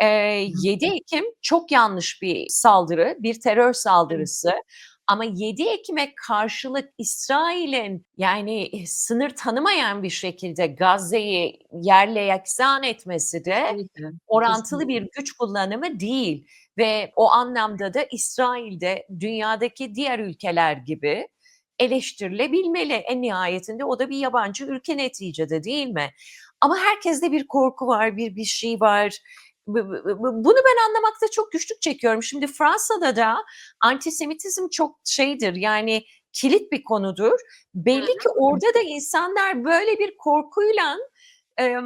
Hı. 7 Ekim çok yanlış bir saldırı, bir terör saldırısı ama 7 Ekim'e karşılık İsrail'in, yani, eh, sınır tanımayan bir şekilde Gazze'yi yerle yeksan etmesi de orantılı bir güç kullanımı değil ve o anlamda da İsrail de dünyadaki diğer ülkeler gibi eleştirilebilmeli. En nihayetinde o da bir yabancı ülke neticede, değil mi? Ama herkeste bir korku var, bir bir şey var. Bunu ben anlamakta çok güçlük çekiyorum. Şimdi Fransa'da da antisemitizm çok şeydir, yani kilit bir konudur. Belli ki orada da insanlar böyle bir korkuyla, e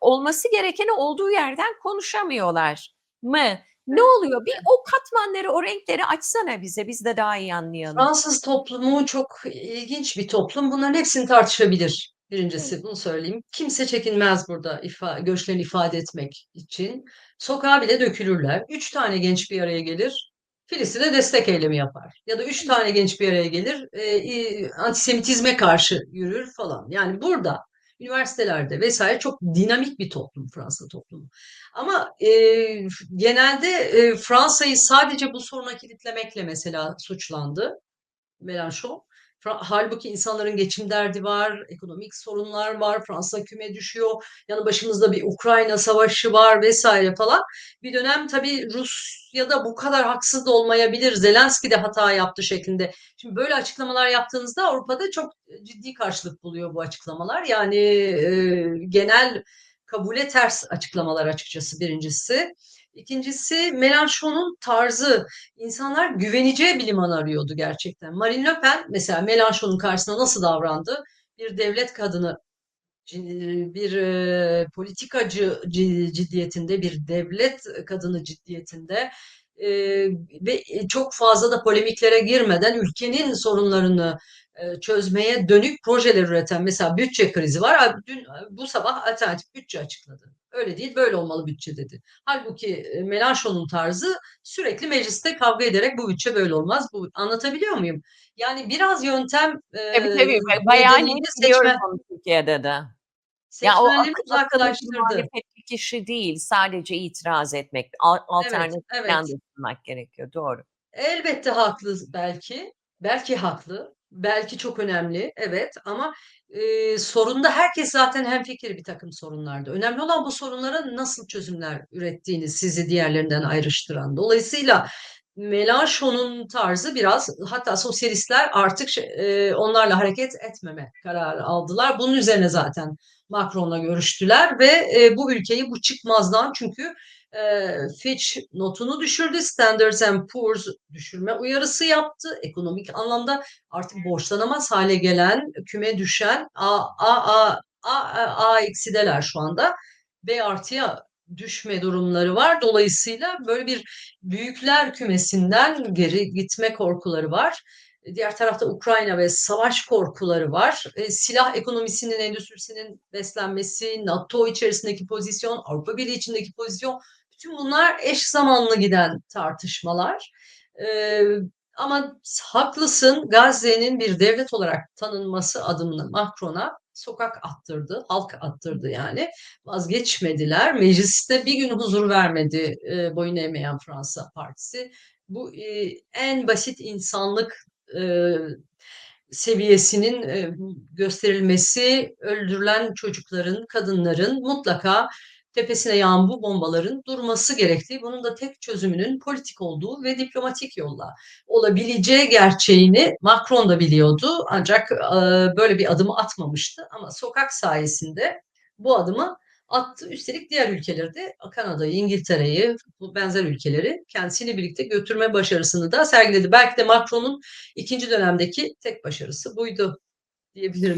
olması gerekeni olduğu yerden konuşamıyorlar mı? Ne oluyor? Bir o katmanları, o renkleri açsana bize, biz de daha iyi anlayalım. Fransız toplumu çok ilginç bir toplum. Bunların hepsini tartışabilir. Hıı. 1'incisi bunu söyleyeyim. Kimse çekinmez burada ifa görüşlerini ifade etmek için. Sokağa bile dökülürler. 3 tane genç bir araya gelir, Filistin'e destek eylemi yapar ya da 3 Hıı. tane genç bir araya gelir, iii, antisemitizme karşı yürür falan. Yani burada üniversitelerde vs. çok dinamik bir toplum Fransa toplumu. Ama, f genelde, eee, Fransa'yı sadece bu soruna kilitlemekle mesela suçlandı Mélenchon. Fra hâlbuki insanların geçim derdi var, ekonomik sorunlar var, Fransa küme düşüyor, yanı başımızda bir Ukrayna savaşı var vs. falan. Bir dönem tabii Rusya da bu kadar haksız da olmayabilir, Zelenski de hata yaptı şeklinde. Şimdi böyle açıklamalar yaptığınızda Avrupa'da çok, ciddi karşılık buluyor bu açıklamalar. Yani, eee, genel kabule ters açıklamalar açıkçası 1'incisi. 2'ncisi Mélenchon'un tarzı. İnsanlar güveneceği bir liman arıyordu gerçekten. Marine Le Pen mesela Mélenchon'un karşısında nasıl davrandı? Bir devlet kadını, ci bir, eee, politikacı ci ciddiyetinde, bir devlet kadını ciddiyetinde, eee, ve, çok fazla da polemiklere girmeden ülkenin sorunlarını, çözmeye dönük projeler üreten mesela bütçe krizi var. Dün bu sabah alternatif bütçe açıkladı. Öyle değil, böyle olmalı bütçe dedi. Hâlbuki, eee, Mélenchon'un tarzı sürekli mecliste kavga ederek bu bütçe böyle olmaz. Bu anlatabiliyor muyum? Yani biraz yöntem, Tabii, eee, tabii. Ba bayağı seçmen Türkiye'de de. Ya, o seçmenleri uzaklaştırdı. kişi değil, sadece itiraz etmek. Al Evet, alternatif evet. sunmak gerekiyor. Doğru. Elbette haklı belki, belki haklı, belki çok önemli, evet ama, eee, sorunda herkes zaten hemfikir birtakım sorunlarda. Önemli olan bu sorunlara nasıl çözümler ürettiğiniz, sizi diğerlerinden ayrıştıran. Dolayısıyla Mélenchon'un tarzı biraz hatta sosyalistler artık eee, onlarla hareket etmeme kararı aldılar. Bunun üzerine zaten Macron'la görüştüler ve, eee, bu ülkeyi bu çıkmazdan çünkü, eee, Fitch notunu düşürdü, Standard& Poor's düşürme uyarısı yaptı. Ekonomik anlamda artık borçlanamaz hâle gelen, küme düşen A A A A A eksideler şu anda. B artıya düşme durumları var. Dolayısıyla böyle bir büyükler kümesinden geri gitme korkuları var. E, diğer tarafta Ukrayna ve savaş korkuları var. Eee, silah ekonomisinin, endüstrisinin beslenmesi, NATO içerisindeki pozisyon, Avrupa Birliği içindeki pozisyon, bütün bunlar eş zamanlı giden tartışmalar. Eee, ama haklısın, Gazze'nin bir devlet olarak tanınması adımını Macron'a sokak attırdı, halk attırdı yani. Vazgeçmediler. Mecliste bir gün huzur vermedi, eee, boyun eğmeyen Fransa Partisi. Bu, eee, en basit insanlık, eee, seviyesinin, eee, gösterilmesi, öldürülen çocukların, kadınların mutlaka tepesine yağan bu bombaların durması gerektiği, bunun da tek çözümünün politik olduğu ve diplomatik yolla olabileceği gerçeğini Macron da biliyordu. Ancak, eee, böyle bir adımı atmamıştı. Ama sokak sayesinde bu adımı attı. Üstelik diğer ülkeleri de a Kanada'yı, İngiltere'yi, bu benzer ülkeleri kendisiyle birlikte götürme başarısını da sergiledi. Belki de Macron'un 2'nci dönemdeki tek başarısı buydu diyebilirim.